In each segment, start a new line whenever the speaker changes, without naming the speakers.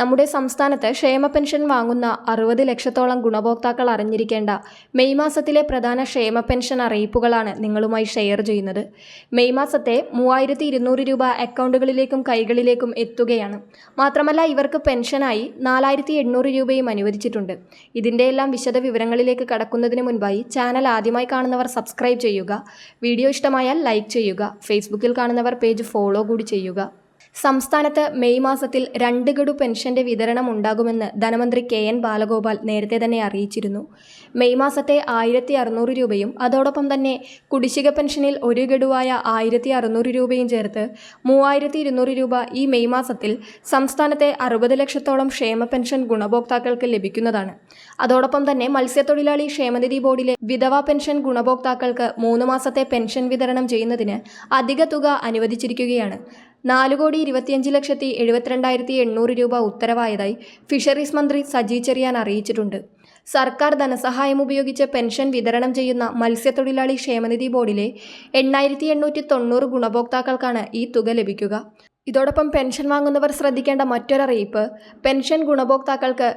നമ്മുടെ സംസ്ഥാനത്ത് ക്ഷേമ പെൻഷൻ വാങ്ങുന്ന അറുപത് ലക്ഷത്തോളം ഗുണഭോക്താക്കൾ അറിഞ്ഞിരിക്കേണ്ട മെയ് മാസത്തിലെ പ്രധാന ക്ഷേമ പെൻഷൻ അറിയിപ്പുകളാണ് നിങ്ങളുമായി ഷെയർ ചെയ്യുന്നത്. മെയ് മാസത്തെ മൂവായിരത്തി ഇരുന്നൂറ് രൂപ അക്കൗണ്ടുകളിലേക്കും കൈകളിലേക്കും എത്തുകയാണ്. മാത്രമല്ല ഇവർക്ക് പെൻഷനായി നാലായിരത്തി എണ്ണൂറ് രൂപയും അനുവദിച്ചിട്ടുണ്ട്. ഇതിന്റെ എല്ലാം വിശദ വിവരങ്ങളിലേക്ക് കടക്കുന്നതിന് മുൻപായി ചാനൽ ആദ്യമായി കാണുന്നവർ സബ്സ്ക്രൈബ് ചെയ്യുക. വീഡിയോ ഇഷ്ടമായാൽ ലൈക്ക് ചെയ്യുക. ഫേസ്ബുക്കിൽ കാണുന്നവർ പേജ് ഫോളോ കൂടി ചെയ്യുക. സംസ്ഥാനത്ത് മെയ് മാസത്തിൽ രണ്ട് ഗഡു പെൻഷന്റെ വിതരണം ഉണ്ടാകുമെന്ന് ധനമന്ത്രി കെ എൻ ബാലഗോപാൽ നേരത്തെ തന്നെ അറിയിച്ചിരുന്നു. മെയ് മാസത്തെ ആയിരത്തി അറുന്നൂറ് രൂപയും അതോടൊപ്പം തന്നെ കുടിശ്ശിക പെൻഷനിൽ ഒരു ഗഡുവായ ആയിരത്തി അറുന്നൂറ് രൂപയും ചേർത്ത് മൂവായിരത്തി ഇരുന്നൂറ് രൂപ ഈ മെയ് മാസത്തിൽ സംസ്ഥാനത്തെ അറുപത് ലക്ഷത്തോളം ക്ഷേമ പെൻഷൻ ഗുണഭോക്താക്കൾക്ക് ലഭിക്കുന്നതാണ്. അതോടൊപ്പം തന്നെ മത്സ്യത്തൊഴിലാളി ക്ഷേമനിധി ബോർഡിലെ വിധവാ പെൻഷൻ ഗുണഭോക്താക്കൾക്ക് മൂന്ന് മാസത്തെ പെൻഷൻ വിതരണം ചെയ്യുന്നതിന് അധിക തുക അനുവദിച്ചിരിക്കുകയാണ്. നാല് കോടി ഇരുപത്തിയഞ്ച് ലക്ഷത്തി എഴുപത്തിരണ്ടായിരത്തി എണ്ണൂറ് രൂപ ഉത്തരവായതായി ഫിഷറീസ് മന്ത്രി സജി ചെറിയാൻ അറിയിച്ചിട്ടുണ്ട്. സർക്കാർ ധനസഹായം ഉപയോഗിച്ച് പെൻഷൻ വിതരണം ചെയ്യുന്ന മത്സ്യത്തൊഴിലാളി ക്ഷേമനിധി ബോർഡിലെ എണ്ണായിരത്തി എണ്ണൂറ്റി തൊണ്ണൂറ് ഗുണഭോക്താക്കൾക്കാണ് ഈ തുക ലഭിക്കുക. ഇതോടൊപ്പം പെൻഷൻ വാങ്ങുന്നവർ ശ്രദ്ധിക്കേണ്ട മറ്റൊരറിയിപ്പ് പെൻഷൻ ഗുണഭോക്താക്കൾക്ക്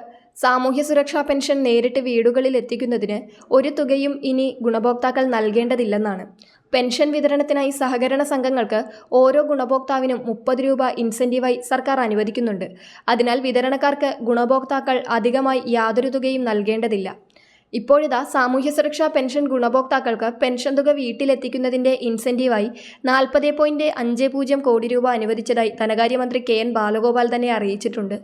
സാമൂഹ്യ സുരക്ഷാ പെൻഷൻ നേരിട്ട് വീടുകളിൽ എത്തിക്കുന്നതിന് ഒരു തുകയും ഇനി ഗുണഭോക്താക്കൾ നൽകേണ്ടതില്ലെന്നാണ്. പെൻഷൻ വിതരണത്തിനായി സഹകരണ സംഘങ്ങൾക്ക് ഓരോ ഗുണഭോക്താവിനും മുപ്പത് രൂപ ഇൻസെന്റീവായി സർക്കാർ അനുവദിക്കുന്നുണ്ട്. അതിനാൽ വിതരണക്കാർക്ക് ഗുണഭോക്താക്കൾ അധികമായി യാതൊരു തുകയും നൽകേണ്ടതില്ല. ഇപ്പോഴിതാ സാമൂഹ്യ സുരക്ഷാ പെൻഷൻ ഗുണഭോക്താക്കൾക്ക് പെൻഷൻ തുക വീട്ടിലെത്തിക്കുന്നതിന്റെ ഇൻസെന്റീവായി നാൽപ്പത് പോയിന്റ് അഞ്ച് പൂജ്യം കോടി രൂപ അനുവദിച്ചതായി ധനകാര്യമന്ത്രി കെ എൻ ബാലഗോപാൽ തന്നെ അറിയിച്ചിട്ടുണ്ട്.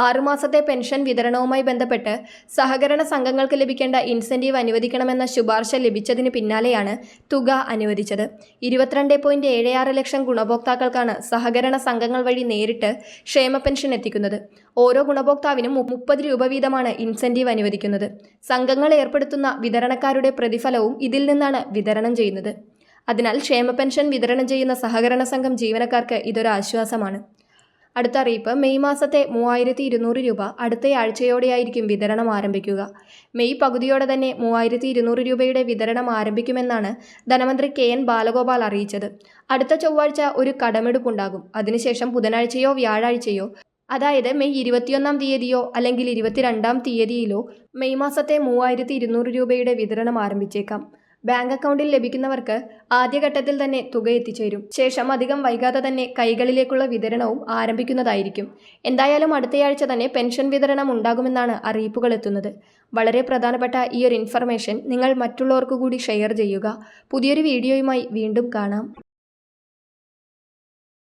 ആറുമാസത്തെ പെൻഷൻ വിതരണവുമായി ബന്ധപ്പെട്ട് സഹകരണ സംഘങ്ങൾക്ക് ലഭിക്കേണ്ട ഇൻസെന്റീവ് അനുവദിക്കണമെന്ന ശുപാർശ ലഭിച്ചതിന് പിന്നാലെയാണ് തുക അനുവദിച്ചത്. ഇരുപത്തിരണ്ട് പോയിന്റ് ഏഴ് ആറ് ലക്ഷം ഗുണഭോക്താക്കൾക്കാണ് സഹകരണ സംഘങ്ങൾ വഴി നേരിട്ട് ക്ഷേമ പെൻഷൻ എത്തിക്കുന്നത്. ഓരോ ഗുണഭോക്താവിനും മുപ്പത് രൂപ വീതമാണ് ഇൻസെന്റീവ് അനുവദിക്കുന്നത്. സംഘങ്ങൾ ഏർപ്പെടുത്തുന്ന വിതരണക്കാരുടെ പ്രതിഫലവും ഇതിൽ നിന്നാണ് വിതരണം ചെയ്യുന്നത്. അതിനാൽ ക്ഷേമ പെൻഷൻ വിതരണം ചെയ്യുന്ന സഹകരണ സംഘം ജീവനക്കാർക്ക് ഇതൊരു ആശ്വാസമാണ്. അടുത്ത അറിയിപ്പ് മെയ് മാസത്തെ മൂവായിരത്തി ഇരുന്നൂറ് രൂപ അടുത്ത ആഴ്ചയോടെയായിരിക്കും വിതരണം ആരംഭിക്കുക. മെയ് പകുതിയോടെ തന്നെ മൂവായിരത്തി ഇരുന്നൂറ് രൂപയുടെ വിതരണം ആരംഭിക്കുമെന്നാണ് ധനമന്ത്രി കെ എൻ ബാലഗോപാൽ അറിയിച്ചത്. അടുത്ത ചൊവ്വാഴ്ച ഒരു കടമെടുപ്പുണ്ടാകും. അതിനുശേഷം ബുധനാഴ്ചയോ വ്യാഴാഴ്ചയോ അതായത് മെയ് ഇരുപത്തിയൊന്നാം തീയതിയോ അല്ലെങ്കിൽ ഇരുപത്തിരണ്ടാം തീയതിയിലോ മെയ് മാസത്തെ മൂവായിരത്തി ഇരുന്നൂറ് രൂപയുടെ വിതരണം ആരംഭിച്ചേക്കാം. ബാങ്ക് അക്കൗണ്ടിൽ ലഭിക്കുന്നവർക്ക് ആദ്യഘട്ടത്തിൽ തന്നെ തുക എത്തിച്ചേരും. ശേഷം അധികം വൈകാതെ തന്നെ കൈകളിലേക്കുള്ള വിതരണവും ആരംഭിക്കുന്നതായിരിക്കും. എന്തായാലും അടുത്തയാഴ്ച തന്നെ പെൻഷൻ വിതരണം ഉണ്ടാകുമെന്നാണ് അറിയിപ്പുകൾ എത്തുന്നത്. വളരെ പ്രധാനപ്പെട്ട ഈ ഒരു ഇൻഫർമേഷൻ നിങ്ങൾ മറ്റുള്ളവർക്ക് കൂടി ഷെയർ ചെയ്യുക. പുതിയൊരു വീഡിയോയുമായി വീണ്ടും കാണാം.